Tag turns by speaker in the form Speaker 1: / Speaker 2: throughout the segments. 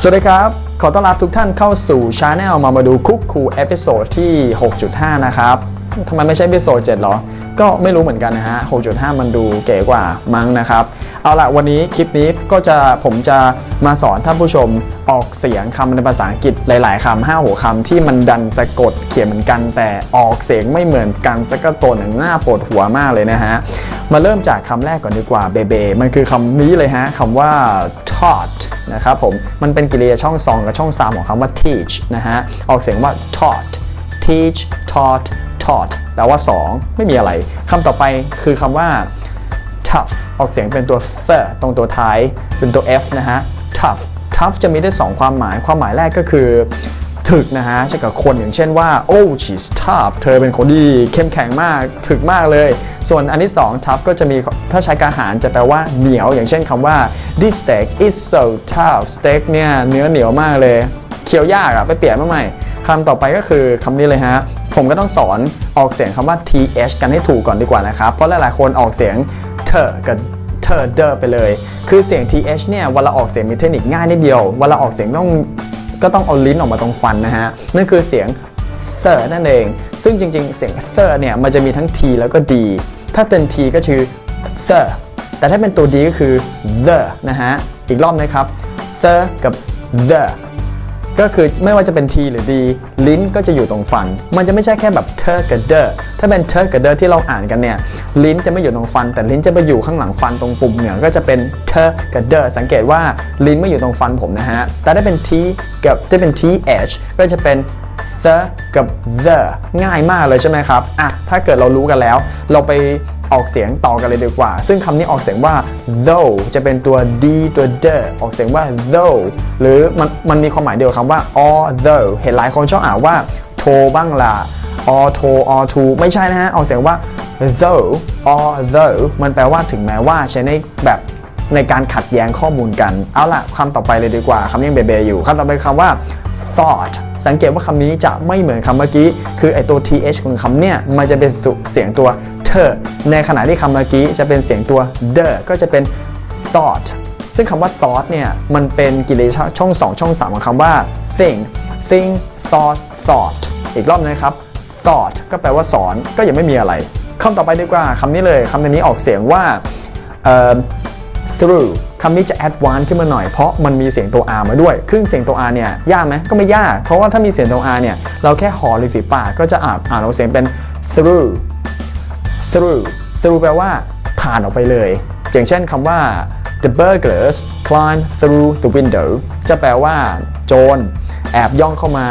Speaker 1: สวัสดีครับ ขอต้อนรับทุกท่านเข้าสู่ช anel มามาดูคุกคูเอพิโซดที่ 6.5 นะครับทำไมไม่ใช่เอพิโซด7หรอ ก็ไม่รู้เหมือนกันนะฮะ 6.5 มันดูเก๋กว่ามั้งนะครับ เอาละวันนี้คลิปนี้ก็จะผมจะมาสอนท่านผู้ชมออกเสียงคำในภาษาอังกฤษหลาย ๆคำห้าหัวคำที่มันดันสะกดเขียนเหมือนกัน แต่ออกเสียงไม่เหมือนกันสักตัวหนึ่งหน้าปวดหัวมากเลยนะฮะ มาเริ่มจากคำแรกก่อนดีกว่าเบเบมันคือคำนี้เลยฮะคำว่า taught นะครับผมมันเป็นกริยาช่อง2กับช่อง3ของคำว่า teach นะฮะออกเสียงว่า taught teach taught taught แปลว่า 2 ไม่มีอะไรคำต่อไปคือคำว่า tough ออกเสียงเป็นตัว th ตรงตัวท้าย เป็นตัว f นะฮะ tough tough จะมีได้ 2 ความหมาย ความหมายแรกก็คือ ถึกนะฮะใช่กับคนอย่างเช่นว่า oh she's tough เธอเป็นคนที่เข้มแข็งมาก ถึกมากเลย ส่วนอันที่ 2 tough ก็จะมีถ้าใช้การหารจะแปลว่าเหนียว อย่างเช่นคำว่า this steak is so tough steak เนี่ยเนื้อเหนียวมากเลย เคี้ยวยากอะไปเปลี่ยนมาใหม่คำต่อไปก็คือคำนี้เลยฮะผมก็ต้องสอนออกเสียงคำว่า th กันให้ถูกก่อนดีกว่านะครับ เพราะหลายๆ คนออกเสียง เธอกับเธอเดอไปเลย คือเสียง th เนี่ยเวลาออกเสียงมีเทคนิคง่ายนิดเดียวเวลาออกเสียงต้องก็ต้องเอาลิ้นออกมาตรงฟันนะฮะ นั่นคือเสียง th นั่นเอง ซึ่งจริงๆ เสียง th เนี่ยมันจะมีทั้ง t แล้วก็ d ถ้าเป็น t ก็คือ the แต่ถ้าเป็นตัว d ก็คือ the นะฮะ อีกรอบนะครับ the กับ the ก็คือไม่ว่าจะเป็น t หรือ d ลิ้นก็จะอยู่ตรงฟัน มันจะไม่ใช่แค่แบบเ r กับ the ถ้าเป็นเ r กับ the ที่เราอ่านกันเนี่ย ลิ้นจะไม่อยู่ตรงฟัน แต่ลิ้นจะไปอยู่ข้างหลังฟันตรงปุ่มเหนือก็จะเป็นเ r กับ the สังเกตว่าลิ้นไม่อยู่ตรงฟันผมนะฮะ แต่ถ้าเป็น t กับถ้าเป็น th ก็จะเป็น the กับ the ง่ายมากเลยใช่ไหมครับอะถ้าเกิดเรารู้กันแล้ว เราไป ออกเสียงต่อกันเลยดีกว่า ซึ่งคำนี้ออกเสียงว่า though จะเป็นตัว d ตัว the ออกเสียงว่า though หรือมันมันมีความหมายเดียวกับคำว่า although เห็นหลายคนชอบอ่านว่า โทบ้างล่ะ or to or to ไม่ใช่นะฮะ ออกเสียงว่า though although มันแปลว่าถึงแม้ว่าใช้ในแบบในการขัดแย้งข้อมูลกัน เอาล่ะคำต่อไปเลยดีกว่าคำนี้ยังเบๆอยู่คำต่อไปคำว่า thought สังเกตว่าคำนี้จะไม่เหมือนคำเมื่อกี้ คือไอตัว th ของคำเนี่ย มันจะเป็นเสียงตัว t ในขณะที่คำเมื่อกี้จะเป็นเสียงตัว the ก็จะเป็น thought ซึ่งคำว่า thought เนี่ยมันเป็นกริยาช่อง 2 ช่อง 3 ของคำว่า think think thought thought อีกรอบนะครับ thought ก็แปลว่าสอนก็ยังไม่มีอะไรคำต่อไปดีกว่าคำนี้เลยคำนี้ออกเสียงว่า through คำนี้จะ advance ขึ้นมาหน่อยเพราะมันมีเสียงตัว r มาด้วยครึ่งเสียงตัว r เนี่ยยากไหมก็ไม่ยาก เพราะว่าถ้ามีเสียงตัว r เนี่ยเราแค่หอริมฝีปากก็จะอ่านอ่านออกเสียงเป็น through through through แปลว่าผ่านออกไปเลย อย่างเช่นคำว่า the burglars climbed through the window จะแปลว่า โจรแอบย่องเข้ามา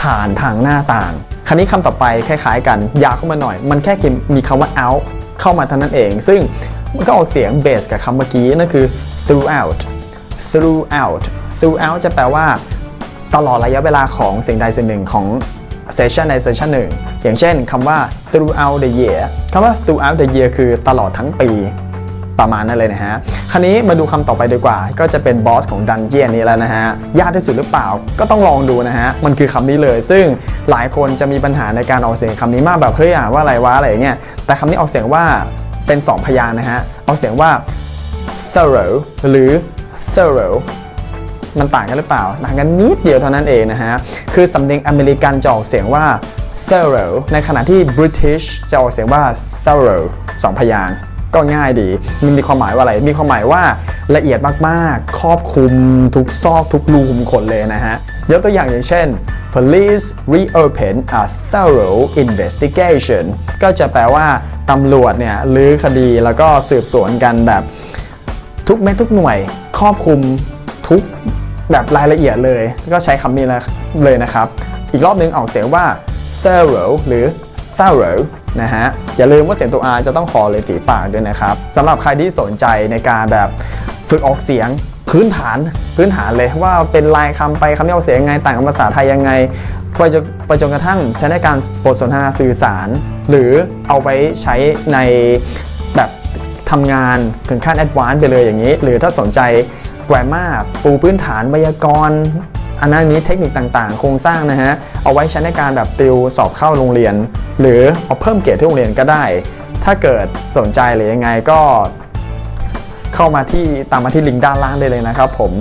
Speaker 1: ผ่านทางหน้าต่างคราวนี้คำต่อไปคล้ายๆ กันยาวเข้ามาหน่อย มันแค่มีคำว่า out เข้ามาเท่านั้นเอง ซึ่งมันก็ออกเสียงเบสกับคำเมื่อกี้นั่นคือ throughout throughout throughout จะแปลว่า ตลอดระยะเวลาของสิ่งใดสิ่งหนึ่งของ เซสชันใดเซสชันหนึ่งอย่างเช่นคำว่า throughout the year คำว่า throughout the year คือตลอดทั้งปีประมาณนั้นเลยนะฮะ คราวนี้มาดูคำต่อไปดีกว่า ก็จะเป็นบอสของดันเจียนนี้แล้วนะฮะ ยากที่สุดหรือเปล่า ก็ต้องลองดูนะฮะ มันคือคำนี้เลย ซึ่งหลายคนจะมีปัญหาในการออกเสียงคำนี้มากแบบเฮ้ยอ่านว่าอะไรวะอะไรอย่างเงี้ย แต่คำนี้ออกเสียงว่าเป็น 2 พยางค์นะฮะ ออกเสียงว่า thorough หรือ thorough มันต่างกันหรือเปล่าต่างกันนิดเดียวเท่านั้นเองนะฮะ คือสำเนียงอเมริกันจะออกเสียงว่า thorough ในขณะที่ British จะออกเสียงว่า thorough สองพยางก็ง่ายดี มันมีความหมายว่าอะไร มีความหมายว่าละเอียดมาก ๆ ครอบคลุมทุกซอกทุกรูขุมขนเลยนะฮะ ยกตัวอย่างอย่างเช่น police reopen a thorough investigation ก็จะแปลว่าตำรวจเนี่ยลื้อคดีแล้วก็สืบสวนกันแบบทุกเม็ดทุกหน่วย ครอบคลุม ทุกแบบรายละเอียดเลย ก็ใช้คำนี้เลยนะครับ อีกรอบนึงออกเสียงว่า thorough หรือ thorough นะฮะ อย่าลืมว่าเสียงตัว R จะต้องคอเลยฝีปากด้วยนะครับสำหรับใครที่สนใจในการแบบฝึกออกเสียงพื้นฐานพื้นฐานเลยว่าเป็นลายคำไปคำที่ออกเสียงยังไงต่างกับภาษาไทยยังไงไปจนไปจนกระทั่งใช้ในการบทสนทนาสื่อสาร หรือเอาไปใช้ในแบบทำงานถึงขั้นแอดวานซ์ไปเลยอย่างนี้ หรือถ้าสนใจ แกรมมาปูพื้นฐานไวยากรณ์อันนั้นนี้เทคนิคต่างๆ โครงสร้างนะฮะ เอาไว้ใช้ในการแบบติวสอบเข้าโรงเรียน หรือเอาเพิ่มเกรดที่โรงเรียนก็ได้ ถ้าเกิดสนใจหรือยังไงก็ เข้ามาที่ตามมาที่ลิงก์ด้านล่างได้เลยนะครับผม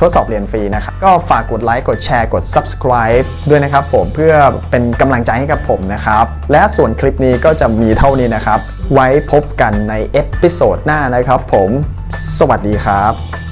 Speaker 1: ทดสอบเรียนฟรีนะครับ ก็ฝากกดไลค์ กดแชร์ กด subscribe ด้วยนะครับผม เพื่อเป็นกำลังใจให้กับผมนะครับ และส่วนคลิปนี้ก็จะมีเท่านี้นะครับ ไว้พบกันในเอพิโซดหน้านะครับผม สวัสดีครับ